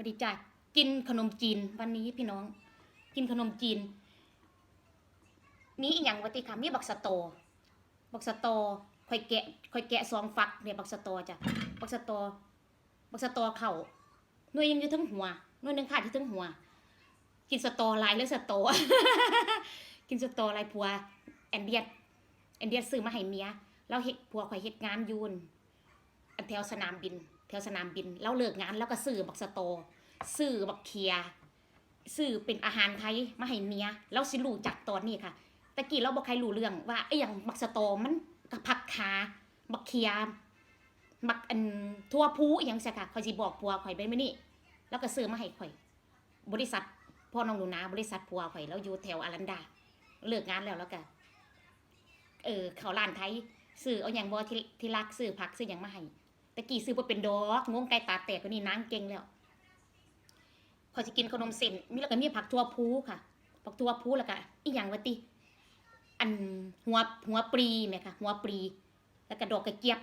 วัสดีจ้ะกินขนมจีนวันนี้พี่น้อง กินขนมจีน มีอีกอย่างวะติค่ะมีบักสะโตบักสะโตค่อยแกะค่อยแกะซองฟักเนี่ยบักสะโตจ้ะบักสะโตบักสะโตเข่าหน่วยยังอยู่ทั้งหัวหน่วยหนึงขาดที่ทั้งหัว กินสะโตหลายหรือสะโตกินสะโตหลายผัวแอนเดียดแอนเดียดซื้อมาให้เมียเราเฮ็ดผัวข่อยเฮ็ดงานยูนอันแถวสนามบิน แถวสนามบินเราเลิกงานแล้วก็ซื้อบักสโตซื้อบักเคียซื้อเป็นอาหารไทยมาให้เมียเราสิรู้จักตอนนี้ค่ะตะกี้เราบอกใครรู้เรื่องว่าไอ้อย่างบักสโตมันกับผักขาบักเคียบักอันทั่วพูอหย่างเสียค่ะคอยสิบอกผัวข่อยไปมื้อนี้แล้วก็ซื้อมาให้ข่อย บริษัทพ่อน้องหนูนาบริษัทผัวข่อยแล้วอยู่แถวอารันดา เลิกงานแล้วแล้วก็เออเขาร้านไทยซื้อเอาอย่างบ่ที่ที่รักซื้อผักซื้ออย่างมาให้ ตะกี้ซื้อบ่เป็นดอกงงไก่ตาแตกก็นี่นางเก่งแล้วขอจะกินขนมเส้นมีแล้วก็มีผักทั่วพูค่ะ ผักทั่วพูแล้วก็อีกอย่างวะติอันหัวหัวปรีไหมคะหัวปรี แล้วก็ดอกกระเจี๊ยบ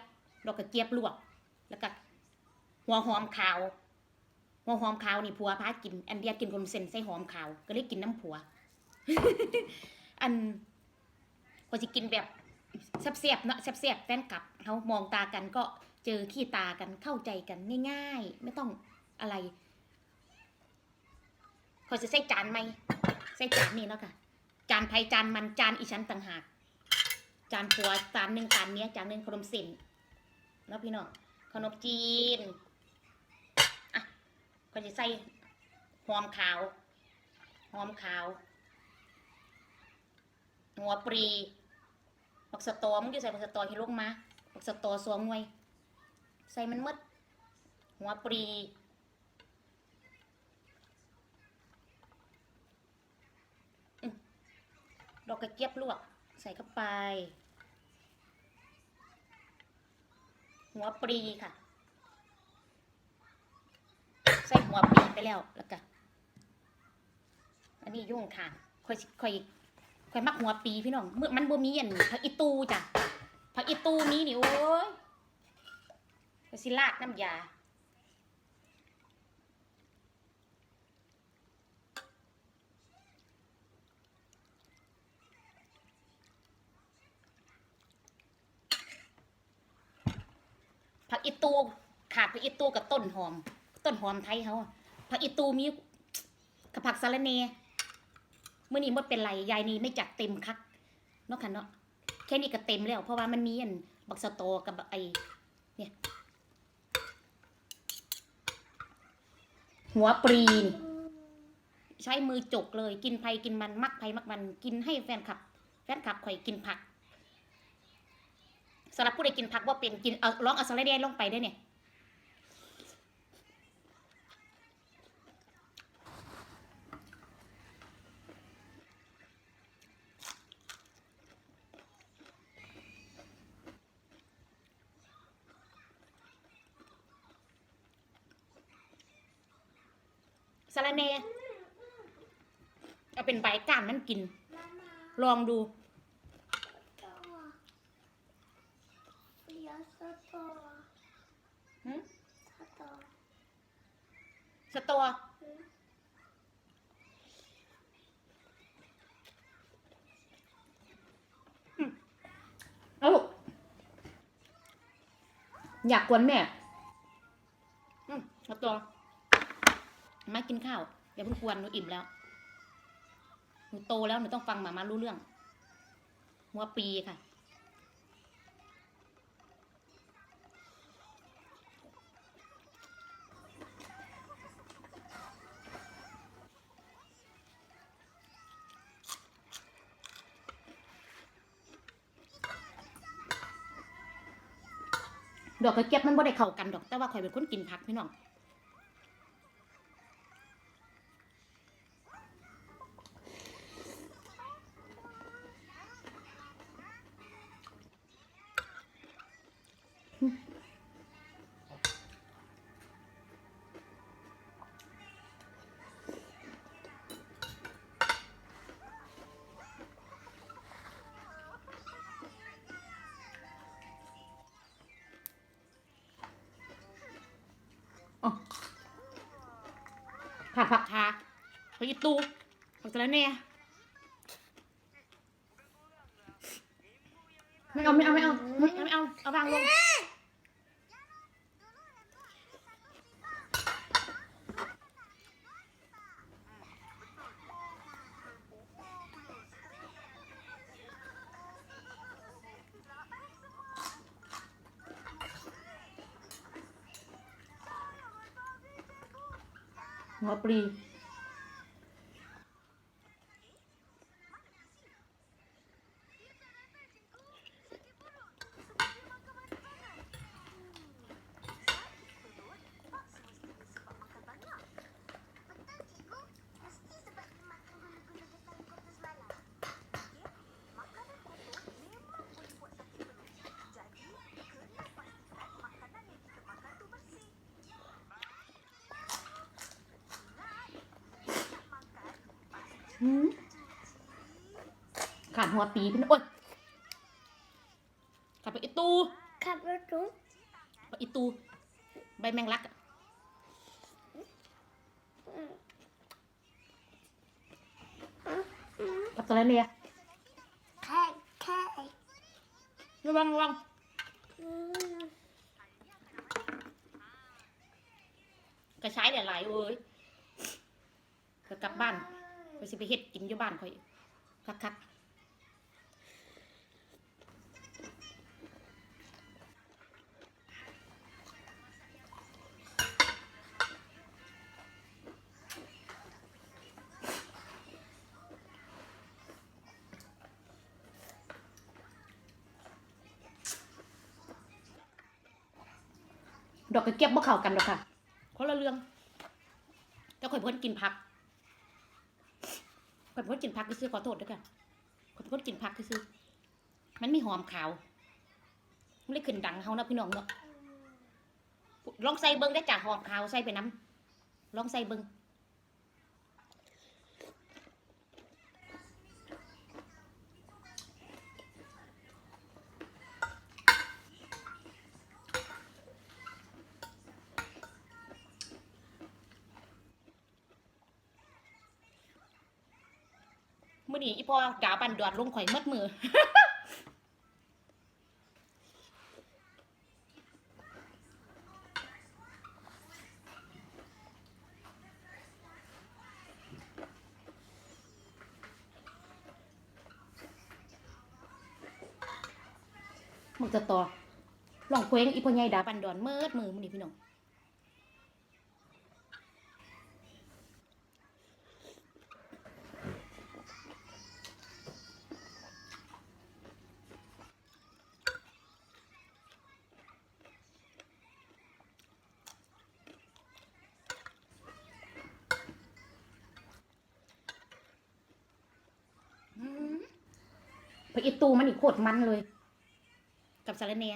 ดอกกระเจี๊ยบลวก แล้วก็หัวหอมขาวหัวหอมขาวนี่ผัวพากิน อันเดียกินขนมเส้นใส่หอมขาว ก็เลยกินน้ำผัว อันก็จะกินแบบแซ่บๆเนาะแซ่บๆแฟนกลับเขามองตากันก็ เจอขี้ตากันเข้าใจกันง่ายๆ ไม่ต้องอะไรเขาจะใส่จานไหมใส่จานนี่แล้วค่ะ จานไทยจานมันจานอีชั้นต่างหาก จานผัวจานหนึ่งจานเนี้ยจานหนึ่งขนมส้นแล้วพี่น้องขนมจีนอะเขาจะใส่หอมขาวหอมขาวหัวปรีบักสะตอมึงจะใส่บักสะตอที่ลงมาบักสะตอสวงวย ใส่มันมด หัวปรีดอกกระเจี๊ยบลวก ใส่เข้าไป หัวปรีค่ะ ใส่หัวปรีไปแล้วแล้วก็อันนี้ยุ่งค่ะค่อยค่อยค่อยมักหัวปีพี่น้องเมื่อมันบ่มีอันผักอีตูจ้ะผักอีตูมีนี่โอ้ย สิลาดน้ำยา ผักอีตูขาดผักอีตูกับต้นหอม ต้นหอมไทยเขาผักอีตูมีกับผักสะระเนเมื่อนี้มดเป็นไรยายนี่ไม่จัดเต็มคักเนาะค่ะเนาะแค่นี้ก็เต็มแล้ว เพราะว่ามันมีอันบักสะโตกับไอเนี่ย หัวปรีนใช้มือจกเลย กินไผกินมัน มักไผมักมัน กินให้แฟนคลับ แฟนคลับข่อยกินผักสำหรับผู้ใดกินผักว่าเป็นกินเอาลองเอาสไลเดอร์ลงไปได้เนี่ย สไลเดอร์เอาเป็นใบก้านมันกิน ลองดูหืมสตออืมเอาลูกอยากกวนแม่ อืมสตอ มากินข้าวอย่าเพิ่งกวนหนูอิ่มแล้วหนูโตแล้วหนูต้องฟังหมามารู้เรื่อง หัวปีค่ะ ดอกกระเจี๊ยบมันบ่ได้เข้ากันดอก แต่ว่าข่อยเป็นคนกินผักพี่น้อง ผัดผักทาผักอีตูผักจะระแหน่ไม่เอาไม่เอาไม่เอาไม่เอาไม่เอาเอาวางลง หั ขาดหัวปีพี่นโอ๊ยขาดไปอีตูขับรถทุกไปอีตู ใบแมงลักอะกับตัวอะไรเนี่ยแค่แค่ระวังระวังอืมกระชายหลายๆเอ้ยก็กลับบ้าน ไปสิไปเฮ็ดกินอยู่บ้านค่อยคักๆดอกกระเก็บบ่เข้ากันดอกค่ะคนละเรื่องแต่ข่อยเพิ่นกินผัก ข่อยเพิ่นกินผักซื้อขอโทษด้วยค่ะข่อยเพิ่นกินผักซื้อมันมีหอมขาวมันเลยขึ้นดังเขานะพี่น้องเนาะลองใส่เบิ้งได้จากหอมขาวใส่ไปน้ำลองใส่เบิ้ง มื้อนี้อีพ่อดาบันดอดลงข่อยหมดมือมึงจะต่อลองเพลงอีพ่อใหญ่ดาบันดอนเมิดมือมึงนี่พี่น้อง เพราะอีตูมันอีกโคตรมันเลย กับสารเนี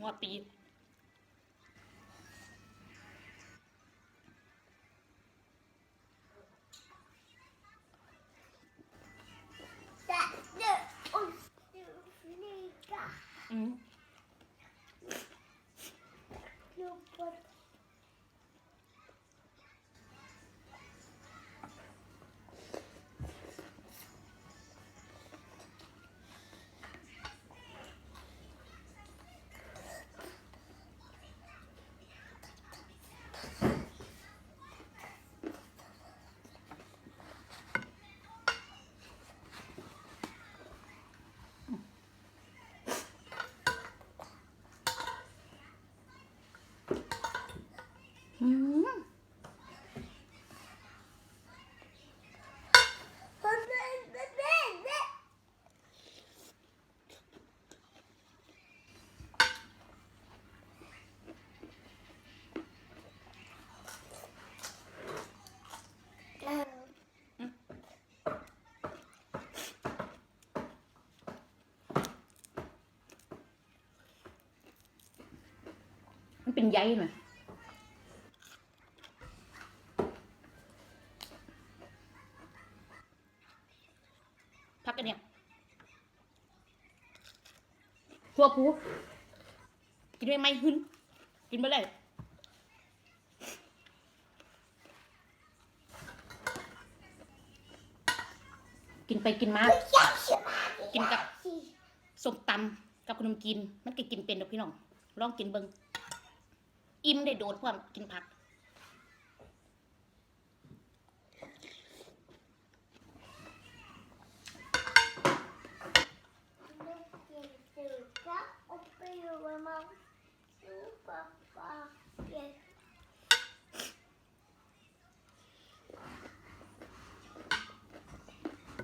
หัวปี เป็นใยหน่อย ทัวผูกินไม่ไม่หึนกินไปเลยกินไปกินมากินกับส้มตำกับขนมจีนมันก็กินเป็นดอกพี่น้องลองกินเบิงอิ่มได้โดดพร้อมกินผัก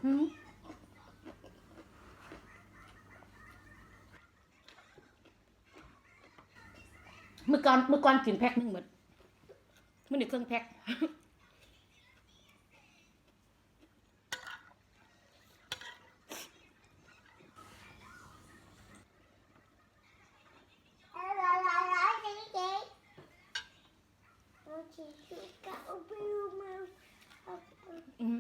หืมเมื่อก่อนเมื่อก่อนกินแพ็คหนึงหมดมันได้เครื่องแพ็ค อืม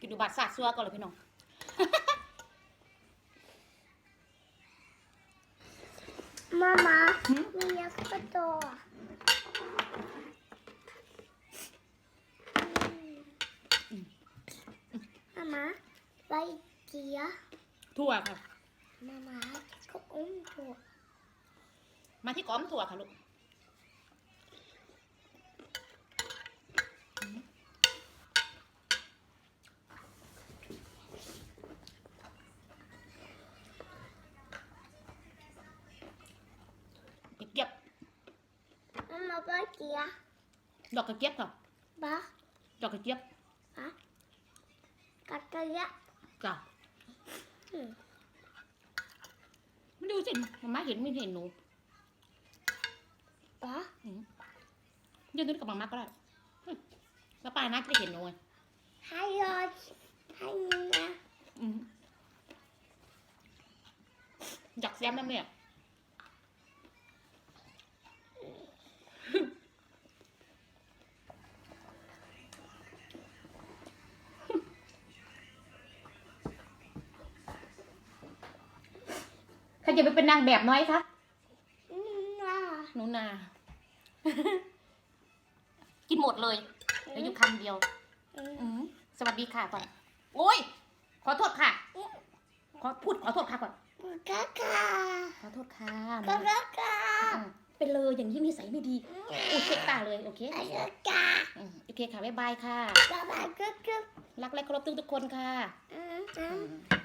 กินดู บาดซาดซัวก่อนเลยพี่น้อง Mamma, Mm. vill jag få ta? Mamma, vad är det? ถั่วค่ะ Mamma, kom om på. มาที่ก้อมถั่วค่ะลูกเก็บ Mamma, vad är det? ดอกกระเจี๊ยบค่ะ Va? ดอกกระเจี๊ยบ Katta jag? จ้ะ Mm. ไม่ดูสิมาม่าเห็นไม่เห็นหนู Va? ยืนตรงนี้กับมาม่าก็ได้อืมแล้วป้าน่าจะได้เห็นหนูไง Hej, jag. Hej, Nina. อืมอยากแซมน้ำเนี่ย ใครจะไปเป็นนางแบบน้อยคะ Nina. หนูนา กินหมดเลยเหลืออยู่คำเดียว Mm. อืมสวัสดีค่ะก่อน โอ้ย ขอโทษค่ะ ขอพูดขอโทษค่ะก่อน Kaka. ขอโทษค่ะ Kaka. อืมเป็นเลยอย่างนี้นิสัยไม่ดีโอเคตาเลยโอเค Kaka. อืมโอเคค่ะบ๊ายบายค่ะ Baba, kaka. รักและเคารพทุกทุกๆคนค่ะ Mm. อื Mm. ม